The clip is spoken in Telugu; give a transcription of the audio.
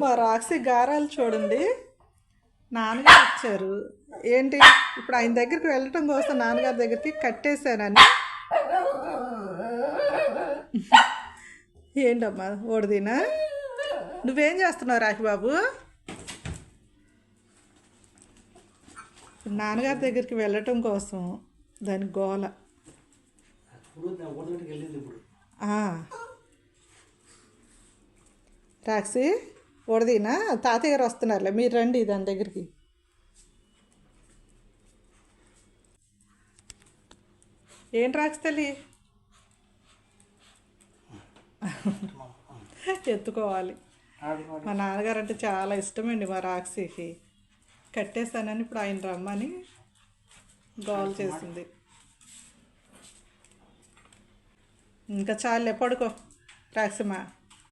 మా రాక్సి గారాలు చూడండి. నాన్నగారు ఇచ్చారు ఏంటి? ఇప్పుడు ఆయన దగ్గరికి వెళ్ళటం కోసం నాన్నగారి దగ్గరికి కట్టేశానని ఏంటమ్మా? ఓడిదినా? నువ్వేం చేస్తున్నావు రాఖీ బాబు నాన్నగారి దగ్గరికి వెళ్ళటం కోసం దాని గోల. ఇప్పుడు రాక్సి ఓడదీనా తాతయ్య గారు వస్తున్నారులే. మీరు రండి దాని దగ్గరికి. ఏం రాక్సి తల్లి? ఎత్తుకోవాలి. మా నాన్నగారు అంటే చాలా ఇష్టమండి మా రాక్సీకి కట్టేస్తానని ఇప్పుడు ఆయన రమ్మని గోల్ చేసింది. ఇంకా చాలే పడుకో. రాక్సిమా